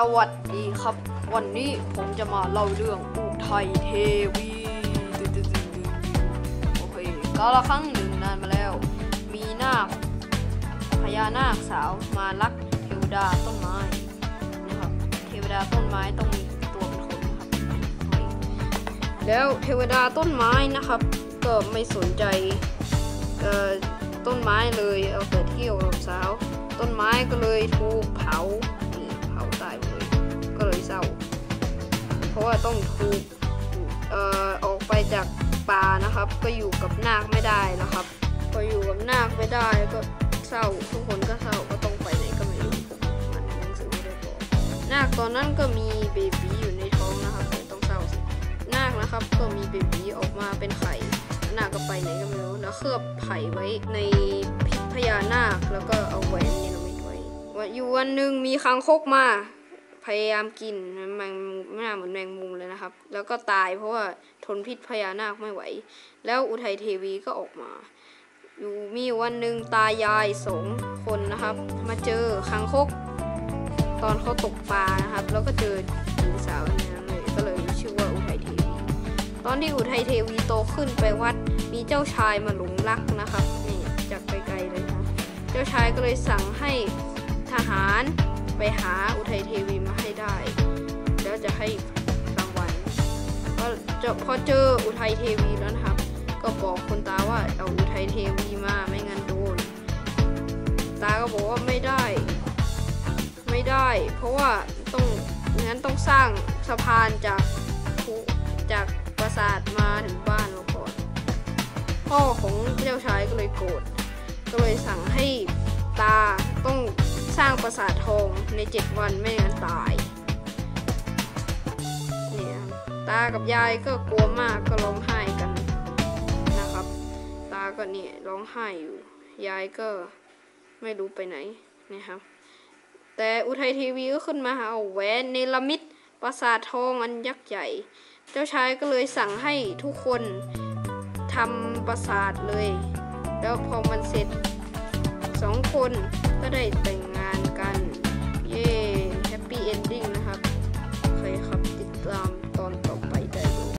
สวัสดีครับ วันนี้ผมจะมาเล่าเรื่องอุทัยเทวีโอเคกาละครั้งหนึ่งนานมาแล้ว มีนาคพญานาคสาวมาลักเทวดาต้นไม้นะครับเทวดาต้นไม้ต้องมีตัวเป็นคนนะครับ แล้วเทวดาต้นไม้นะครับ ก็ไม่สนใจเอ่อต้นไม้เลยเอาแต่เที่ยวกับสาว ต้นไม้ก็เลยถูกเผา เพราะว่าต้องถูกเอ่อออกไปจากป่านะครับ ก็อยู่กับนาคไม่ได้แล้วครับพออยู่กับนาคไม่ได้ก็เศร้าทุกคนก็เศร้าก็ต้องไปไหนก็ไม่รู้มันหนังสือไม่ได้บอกนาคตอนนั้นก็มีเบบีอยู่ในท้องนะครับต้องเศร้าสินาคนะครับก็มีเบบีออกมาเป็นไข่นาคก็ไปไหนก็ไม่รู้แล้วเคลือบไข่ไว้ในพิษพญานาคแล้วก็เอาแหวนเนรมิตไว้วันอยู่วันหนึ่งมีคางคกมาพยายามกินมงมุมหน้าเหมือ นแมงมุมเลยนะครับ แล้วก็ตายเพราะว่าทนพิษพญานาคไม่ไหว แล้วอุทัยเทวีก็ออกมา อยู่มีวันหนึ่งตายายสองคนนะครับ มาเจอคางคก ตอนเขาตกปลานะครับ แล้วก็เจอหญิงสาวนั้นเลยก็เลยชื่อว่าอุทัยเทวี ตอนที่อุทัยเทวีโตขึ้นไปวัดมีเจ้าชายมาหลงรักนะครับนี่จากไกลๆเลยนะเจ้าชายก็เลยสั่งให้ทหารไปหาอุทัยเทวีมาให้ได้ แล้วจะให้ จะพอเจออุทัยเทวีแล้วนะครับ ก็บอกคนตาว่าเอาอุทัยเทวีมาไม่งั้นโดน ตาก็บอกว่าไม่ได้ ไม่ได้ เพราะว่าต้องงั้นต้องสร้างสะพานจากภูจากปราสาทมาถึงบ้านเราก่อนพ่อของเจ้าชายก็เลยโกรธก็เลยสั่งให้ตาต้องสร้างปราสาททองในเจ็ดวันไม่งั้นตายากับยายก็กลัวมากก็ร้องไห้กันนะครับ ตาก็เนี่ยร้องไห้อยู่ ยายก็ไม่รู้ไปไหนนะครับ แต่อุทัยทีวีก็ขึ้นมาหาเอาแหวนเนลมิตปราสาททองอันยักษ์ใหญ่ เจ้าชายก็เลยสั่งให้ทุกคนทำปราสาทเลย แล้วพอมันเสร็จสองคนก็ได้แต่งงานกัน เย้แฮปปี้เอนดิ้ง